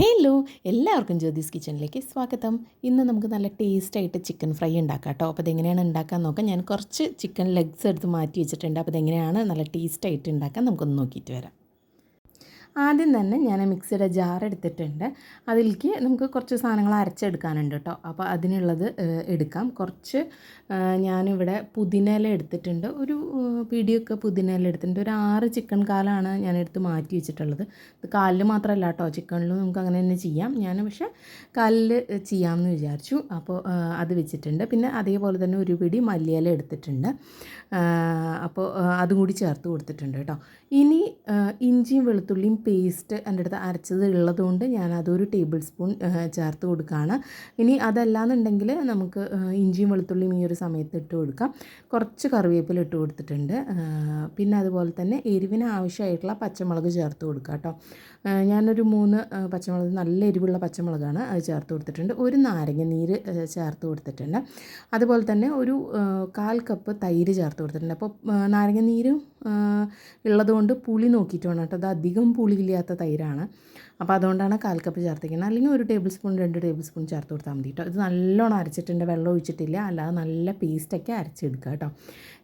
Hello എല്ലാവർക്കും ജ്യോതിസ് കിച്ചണിലേക്ക് സ്വാഗതം. ഇന്ന് നമുക്ക് നല്ല ടേസ്റ്റായിട്ട് ചിക്കൻ ഫ്രൈ ഉണ്ടാക്കാം കേട്ടോ. അപ്പോൾ അതെങ്ങനെയാണ് ഉണ്ടാക്കാൻ നോക്കാം. ഞാൻ കുറച്ച് ചിക്കൻ ലെഗ്സ് എടുത്ത് മാറ്റി വെച്ചിട്ടുണ്ട്. അപ്പോൾ അതെങ്ങനെയാണ് നല്ല ടേസ്റ്റായിട്ട് ഉണ്ടാക്കാൻ നമുക്കൊന്ന് നോക്കിയിട്ട് വരാം. ആദ്യം തന്നെ ഞാൻ മിക്സിയുടെ ജാർ എടുത്തിട്ടുണ്ട്. അതിലേക്ക് നമുക്ക് കുറച്ച് സാധനങ്ങൾ അരച്ചെടുക്കാനുണ്ട് കേട്ടോ. അപ്പോൾ അതിനുള്ളത് എടുക്കാം. കുറച്ച് ഞാനിവിടെ പുതിനയില എടുത്തിട്ടുണ്ട്. ഒരു പിടിയൊക്കെ പുതിനയില എടുത്തിട്ടുണ്ട്. ഒരു ആറ് ചിക്കൻ കാലാണ് ഞാൻ എടുത്ത് മാറ്റി വെച്ചിട്ടുള്ളത്. ഇത് കാലിൽ മാത്രമല്ല കേട്ടോ. ചിക്കനിലും നമുക്ക് അങ്ങനെ തന്നെ ചെയ്യാം. ഞാൻ പക്ഷേ കാലിൽ ചെയ്യാമെന്ന് വിചാരിച്ചു. അപ്പോൾ അത് വെച്ചിട്ടുണ്ട്. പിന്നെ അതേപോലെ തന്നെ ഒരു പിടി മല്ലിയില എടുത്തിട്ടുണ്ട്. അപ്പോൾ അതും കൂടി ചേർത്ത് കൊടുത്തിട്ടുണ്ട് കേട്ടോ. ഇനി ഇഞ്ചിയും വെളുത്തുള്ളിയും പേസ്റ്റ് എന്റെ അടുത്ത് അരച്ചത് ഉള്ളതുകൊണ്ട് ഞാൻ അതൊരു ടേബിൾ സ്പൂൺ ചേർത്ത് കൊടുക്കുകയാണ്. ഇനി അതല്ലാന്നുണ്ടെങ്കിൽ നമുക്ക് ഇഞ്ചിയും വെളുത്തുള്ളിയും ഈ ഒരു സമയത്ത് ഇട്ട് കൊടുക്കാം. കുറച്ച് കറിവേപ്പില ഇട്ട് കൊടുത്തിട്ടുണ്ട്. പിന്നെ അതുപോലെ തന്നെ എരിവിന് ആവശ്യമായിട്ടുള്ള പച്ചമുളക് ചേർത്ത് കൊടുക്കുക കേട്ടോ. ഞാനൊരു മൂന്ന് പച്ചമുളക് നല്ല എരിവുള്ള പച്ചമുളകാണ് അത് ചേർത്ത് കൊടുത്തിട്ടുണ്ട്. ഒരു നാരങ്ങ നീര് ചേർത്ത് കൊടുത്തിട്ടുണ്ട്. അതുപോലെ തന്നെ ഒരു കാൽ കപ്പ് തൈര് ചേർത്ത് കൊടുത്തിട്ടുണ്ട്. അപ്പോൾ നാരങ്ങ നീരും ഉള്ളതുകൊണ്ട് പുളി നോക്കിയിട്ട് വേണം കേട്ടോ. അത് അധികം പുളിയില്ലാത്ത തൈരാണ്. അപ്പോൾ അതുകൊണ്ടാണ് കാൽ കപ്പ് ചേർത്തിക്കുന്നത് അല്ലെങ്കിൽ ഒരു ടേബിൾ സ്പൂൺ രണ്ട് ടേബിൾ സ്പൂൺ ചേർത്ത് കൊടുത്താൽ മതി കേട്ടോ ഇത് നല്ലോണം അരച്ചിട്ടുണ്ട്. വെള്ളം ഒഴിച്ചിട്ടില്ല. അല്ലാതെ നല്ല പേസ്റ്റൊക്കെ അരച്ചെടുക്കുക കേട്ടോ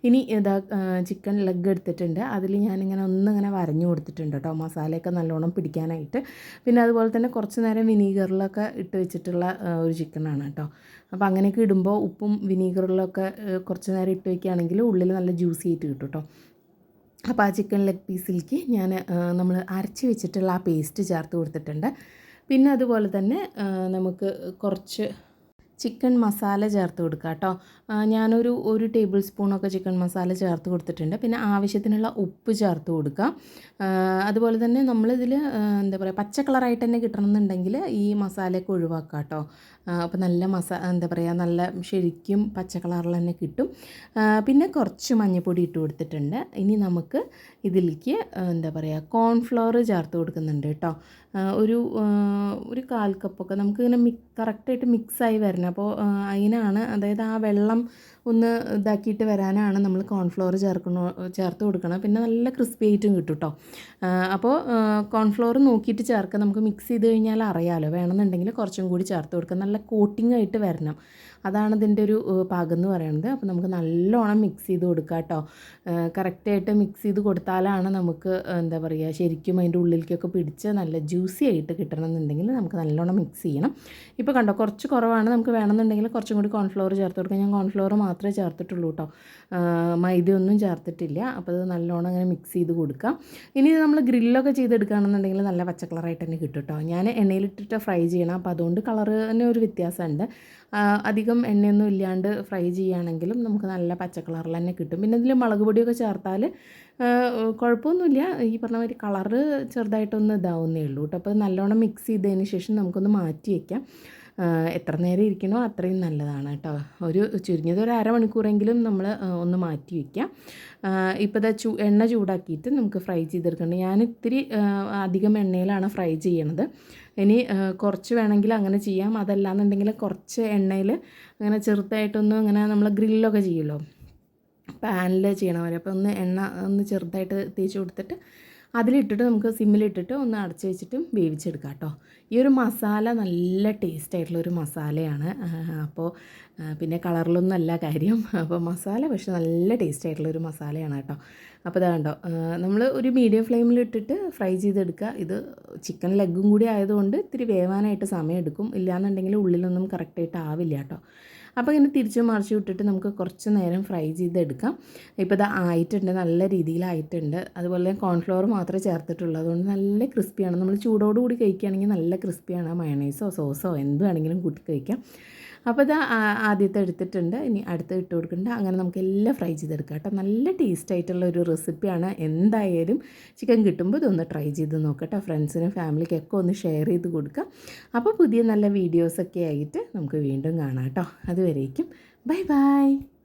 ഇനി ഇതാ ചിക്കൻ ലെഗ് എടുത്തിട്ടുണ്ട്. അതിൽ ഞാനിങ്ങനെ ഒന്നിങ്ങനെ വരഞ്ഞു കൊടുത്തിട്ടുണ്ട് കേട്ടോ മസാലയൊക്കെ നല്ലോണം പിടിക്കാനായിട്ട്. പിന്നെ അതുപോലെ തന്നെ കുറച്ച് നേരം വിനീഗറിലൊക്കെ ഇട്ട് വെച്ചിട്ടുള്ള ഒരു ചിക്കനാണ് കേട്ടോ അപ്പോൾ അങ്ങനെയൊക്കെ ഇടുമ്പോൾ ഉപ്പും വിനീഗറിലൊക്കെ കുറച്ച് നേരം ഇട്ട് വയ്ക്കുകയാണെങ്കിൽ ഉള്ളിൽ നല്ല ജ്യൂസി ആയിട്ട് കിട്ടും കേട്ടോ അപ്പോൾ ആ ചിക്കൻ ലെഗ് പീസിലേക്ക് ഞാൻ നമ്മൾ അരച്ച് വെച്ചിട്ടുള്ള ആ പേസ്റ്റ് ചേർത്ത് കൊടുത്തിട്ടുണ്ട്. പിന്നെ അതുപോലെ തന്നെ നമുക്ക് കുറച്ച് ചിക്കൻ മസാല ചേർത്ത് കൊടുക്കുക കേട്ടോ. ഞാനൊരു ഒരു ടേബിൾ സ്പൂണൊക്കെ ചിക്കൻ മസാല ചേർത്ത് കൊടുത്തിട്ടുണ്ട്. പിന്നെ ആവശ്യത്തിനുള്ള ഉപ്പ് ചേർത്ത് കൊടുക്കുക. അതുപോലെ തന്നെ നമ്മളിതിൽ എന്താ പറയുക പച്ച കളറായിട്ട് തന്നെ കിട്ടണമെന്നുണ്ടെങ്കിൽ ഈ മസാലയൊക്കെ ഒഴിവാക്കുക കേട്ടോ. അപ്പോൾ നല്ല മസാ എന്താ പറയുക നല്ല ശരിക്കും പച്ച കളറിൽ തന്നെ കിട്ടും. പിന്നെ കുറച്ച് മഞ്ഞൾപ്പൊടി ഇട്ട് കൊടുത്തിട്ടുണ്ട്. ഇനി നമുക്ക് ഇതിലേക്ക് എന്താ പറയുക കോൺഫ്ലവർ ചേർത്ത് കൊടുക്കുന്നുണ്ട് കേട്ടോ. ഒരു ഒരു കാൽ കപ്പൊക്കെ നമുക്കിങ്ങനെ മിക് കറക്റ്റായിട്ട് മിക്സായി വരണം അപ്പോൾ അതിനാണ് അതായത് ആ വെള്ളം ഒന്ന് ഇതാക്കിയിട്ട് വരാനാണ് നമ്മൾ കോൺഫ്ലോർ ചേർക്കണോ ചേർത്ത് കൊടുക്കണം പിന്നെ നല്ല ക്രിസ്പി ആയിട്ടും കിട്ടും കേട്ടോ അപ്പോൾ കോൺഫ്ലോർ നോക്കിയിട്ട് ചേർക്കുക നമുക്ക് മിക്സ് ചെയ്ത് കഴിഞ്ഞാൽ അറിയാമല്ലോ വേണമെന്നുണ്ടെങ്കിൽ കുറച്ചും കൂടി ചേർത്ത് കൊടുക്കുക നല്ല കോട്ടിംഗ് ആയിട്ട് വരണം. അതാണ് ഇതിന്റെ ഒരു പാകം എന്ന് പറയുന്നത് അപ്പോൾ നമുക്ക് നല്ലോണം മിക്സ് ചെയ്ത് കൊടുക്കുക കേട്ടോ കറക്റ്റായിട്ട് മിക്സ് ചെയ്ത് കൊടുത്താലാണ് നമുക്ക് എന്താ പറയുക ശരിക്കും അതിന്റെ ഉള്ളിലേക്കൊക്കെ പിടിച്ച് നല്ല ജ്യൂസി ആയിട്ട് കിട്ടണമെന്നുണ്ടെങ്കിൽ നമുക്ക് നല്ലോണം മിക്സ് ചെയ്യണം. ഇപ്പോൾ കണ്ടോ കുറച്ച് കുറവാണ്. നമുക്ക് വേണമെന്നുണ്ടെങ്കിൽ കുറച്ചും കൂടി കോൺഫ്ലോർ ചേർത്ത് കൊടുക്കാം. ഞാൻ കോൺഫ്ലോർ മാത്രമേ ചേർത്തിട്ടുള്ളൂ കേട്ടോ മൈദയൊന്നും ചേർത്തിട്ടില്ല. അപ്പോൾ അത് നല്ലോണം അങ്ങനെ മിക്സ് ചെയ്ത് കൊടുക്കാം. ഇനി നമ്മൾ ഗ്രില്ലൊക്കെ ചെയ്തെടുക്കുകയാണെന്നുണ്ടെങ്കിൽ നല്ല പച്ച കളറായിട്ട് തന്നെ കിട്ടും കേട്ടോ ഞാൻ എണ്ണയിലിട്ടിട്ട് ഫ്രൈ ചെയ്യണം. അപ്പോൾ അതുകൊണ്ട് തന്നെ ഒരു വ്യത്യാസമുണ്ട്. അധികം എണ്ണയൊന്നും ഇല്ലാണ്ട് ഫ്രൈ ചെയ്യുകയാണെങ്കിലും നമുക്ക് നല്ല പച്ച കളറിൽ തന്നെ കിട്ടും. പിന്നെ ഇതിൽ മുളക് പൊടിയൊക്കെ ചേർത്താൽ കുഴപ്പമൊന്നുമില്ല. ഈ പറഞ്ഞ മാതിരി കളറ് ചെറുതായിട്ടൊന്ന് ഇതാവുന്നേ ഉള്ളൂ കേട്ടോ അപ്പോൾ നല്ലോണം മിക്സ് ചെയ്തതിന് ശേഷം നമുക്കൊന്ന് മാറ്റി വയ്ക്കാം എത്ര നേരം ഇരിക്കണോ അത്രയും നല്ലതാണ് കേട്ടോ. ഒരു ചുരുങ്ങിയത് ഒരു അരമണിക്കൂറെങ്കിലും നമ്മൾ ഒന്ന് മാറ്റി വയ്ക്കാം ഇപ്പോൾ ഇതാ ചൂ എണ്ണ ചൂടാക്കിയിട്ട് നമുക്ക് ഫ്രൈ ചെയ്തെടുക്കണം ഞാൻ ഇത്തിരി അധികം എണ്ണയിലാണ് ഫ്രൈ ചെയ്യണത്. ഇനി കുറച്ച് വേണമെങ്കിൽ അങ്ങനെ ചെയ്യാം. അതല്ലാന്നുണ്ടെങ്കിൽ കുറച്ച് എണ്ണയിൽ അങ്ങനെ ചെറുതായിട്ടൊന്ന് അങ്ങനെ നമ്മൾ ഗ്രില്ലൊക്കെ ചെയ്യുമല്ലോ പാനിൽ ചെയ്യണ പോലെ അപ്പോൾ ഒന്ന് എണ്ണ ഒന്ന് ചെറുതായിട്ട് തേച്ച് കൊടുത്തിട്ട് അതിലിട്ടിട്ട് നമുക്ക് സിമ്മിലിട്ടിട്ട് ഒന്ന് അടച്ച് വെച്ചിട്ടും വേവിച്ചെടുക്കാം കേട്ടോ. ഈ ഒരു മസാല നല്ല ടേസ്റ്റ് ആയിട്ടുള്ള ഒരു മസാലയാണ്. അപ്പോൾ പിന്നെ കളറിലൊന്നും അല്ല കാര്യം. അപ്പോൾ മസാല പക്ഷെ നല്ല ടേസ്റ്റ് ആയിട്ടുള്ള ഒരു മസാലയാണ് കേട്ടോ. അപ്പോൾ ഇതാ കണ്ടോ നമ്മൾ ഒരു മീഡിയം ഫ്ലെയിമിൽ ഇട്ടിട്ട് ഫ്രൈ ചെയ്തെടുക്കുക. ഇത് ചിക്കൻ ലെഗും കൂടി ആയതുകൊണ്ട് ഇത്തിരി വേവാനായിട്ട് സമയം എടുക്കും. ഇല്ലയെന്നുണ്ടെങ്കിൽ ഉള്ളിലൊന്നും കറക്റ്റായിട്ട് ആവില്ല കേട്ടോ. അപ്പോൾ ഇങ്ങനെ തിരിച്ച് മറിച്ച് വിട്ടിട്ട് നമുക്ക് കുറച്ച് നേരം ഫ്രൈ ചെയ്തെടുക്കാം. ഇപ്പോൾ ഇത് ആയിട്ടുണ്ട് നല്ല രീതിയിലായിട്ടുണ്ട് അതുപോലെ കോൺഫ്ലവർ മാത്രമേ ചേർത്തിട്ടുള്ളൂ. അതുകൊണ്ട് നല്ല ക്രിസ്പിയാണ് നമ്മൾ ചൂടോടുകൂടി കഴിക്കുകയാണെങ്കിൽ നല്ല ക്രിസ്പിയാണ് മയണൈസോ സോസോ എന്ത് വേണമെങ്കിലും കൂട്ടി കഴിക്കാം. അപ്പോൾ ഇത് ആദ്യത്തെ എടുത്തിട്ടുണ്ട്. ഇനി അടുത്ത് ഇട്ട് കൊടുക്കുന്നുണ്ട് അങ്ങനെ നമുക്ക് എല്ലാം ഫ്രൈ ചെയ്തെടുക്കാം കേട്ടോ. നല്ല ടേസ്റ്റ് ആയിട്ടുള്ള ഒരു റെസിപ്പിയാണ് എന്തായാലും ചിക്കൻ കിട്ടുമ്പോൾ ഇതൊന്ന് ട്രൈ ചെയ്ത് നോക്കട്ടെ. ഫ്രണ്ട്സിനും ഫാമിലിക്കൊക്കെ ഒന്ന് ഷെയർ ചെയ്ത് കൊടുക്കാം. അപ്പോൾ പുതിയ നല്ല വീഡിയോസൊക്കെ ആയിട്ട് നമുക്ക് വീണ്ടും കാണാം കേട്ടോ. അതുവരേക്കും. Bye bye